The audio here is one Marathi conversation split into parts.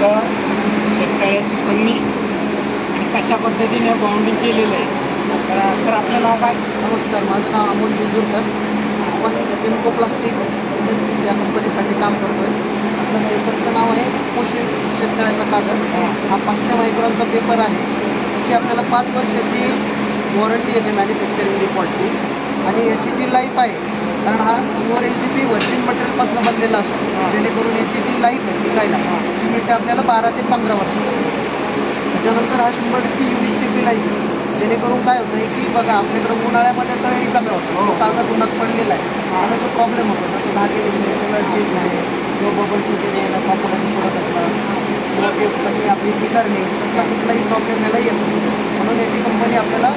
सगळं शेतकऱ्याची पन्नी आणि कशा पद्धतीने बाउंडिंग केलेलं आहे. तर सर आपलं नाव काय? नमस्कार माझं नाव अमोल जेजूरकर. आपण केमिको प्लास्टिक इंडस्ट्रीज या कंपनीसाठी काम करतो आहे आपलं पेपरचं नाव आहे पोषण शेतकऱ्याचा कागद. हा. पाचशे मायक्रॉनचा पेपर आहे. याची आपल्याला पाच वर्षाची वॉरंटी येते मॅन्युफॅक्चरिंग डिफॉल्टची आणि याची जी लाईफ आहे कारण हा प्युअर एच डी पी मटेरियलपासून बनलेला असतो. जेणेकरून याची जी लाईफ आहे टिकायला ती मिळते आपल्याला बारा ते पंधरा वर्ष. त्याच्यानंतर हा शंभर टक्के यू व्ही स्टेबिलाईज आहे. जेणेकरून काय होतं की बघा आपल्याकडं उन्हाळ्यामध्ये तळी कमी होतं हो. तो कागद उन्हात पडलेला आहे. आणि जो प्रॉब्लेम होतो जसं धागे निघणे कलर चेंज होणे किंवा बबल्स वगैरे येणं पापड पडत असतात. किंवा ते आपली बिघडणे तसला कुठलाही प्रॉब्लेम याला येत नाही. म्हणून याची कंपनी आपल्याला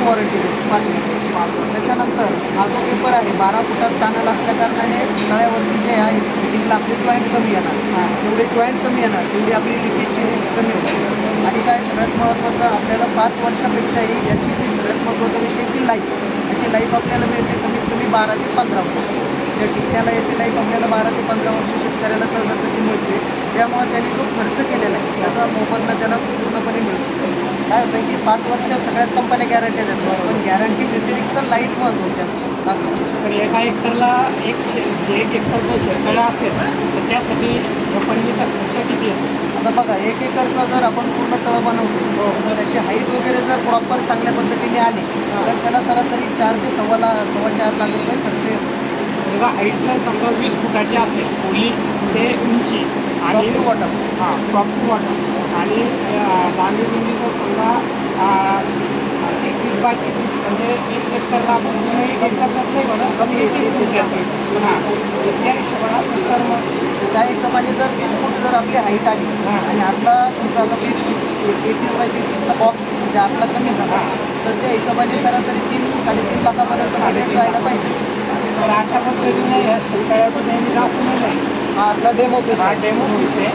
रिप्लेसमेंट वॉरंटी पाच वर्षाची त्याच्यानंतर हा जो पेपर आहे बारा फुटात पॅनल असल्या कारणाने तळ्यावरती जे आहे फिटिंगला आपले जॉईंट कमी येणार. जेवढे जॉईंट कमी येणार तेवढी आपली लिकेजची रिस्क कमी होते आणि काय सगळ्यात महत्त्वाचं आपल्याला पाच वर्षापेक्षाही याची जी सगळ्यात महत्त्वाचा विषय की लाईफ याची लाईफ आपल्याला मिळते कमीत कमी बारा ते पंधरा वर्ष. त्या टिकण्याला याची लाईफ आपल्याला बारा ते पंधरा वर्ष शेतकऱ्याला सहजासहजी मिळते. त्यामुळे त्यांनी जो खर्च केलेला आहे. त्याचा मोबदला त्याला पूर्णपणे मिळतो. काय होतं की पाच वर्ष सगळ्याच कंपन्या गॅरंटी देतात. पण गॅरंटी व्यतिरिक्त लाइट महत्त्वाची असते. कागदाची तर एका हेक्टरला एक शे जे एक हेक्टरचा शेतकऱ्या असेल तर त्यासाठी या पन्नीचा खर्च किती येतो आता बघा एक एकरचा जर आपण पूर्ण तळ बनवतो हो. तर त्याची हाईट वगैरे जर प्रॉपर चांगल्या पद्धतीने आली तर त्याला सरासरी चार ते सव्वा ला सव्वा चार लाख रुपये खर्च येतो. समजा हाईट जर समजा वीस फुटाची असेल खोली ते उंची आणि bottom. हां टॉप टू बॉटम आणि लांबी रुंदी जर समजा एकवीस बाय तेवीस म्हणजे एक हेक्टरला आपण पूर्ण एक हेक्टरचाच नाही म्हणत कमी एकवीस फुटाचं. हां त्या हिशोबाने असेल तर मग त्या हिशोबाने जर वीस फूट जर आपली हाईट आली. आणि आतला तुमचा आता वीस फूट तेहतीस बाय तेहतीसचा बॉक्स म्हणजे आतला कमी झाला. तर त्या हिशोबाने सरासरी तीन साडेतीन लाखापर्यंत भाडे जायला पाहिजे तर अशा पद्धतीने या शेतकऱ्याचं नेहमी दाखवलेलं आहे. हा आपला डेमो पीस हा आहे. डेमो पीस आहे.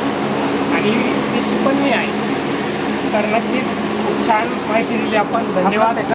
आणि त्याची पन्नी आहे. तर नक्कीच खूप छान माहिती दिली आपण. धन्यवाद.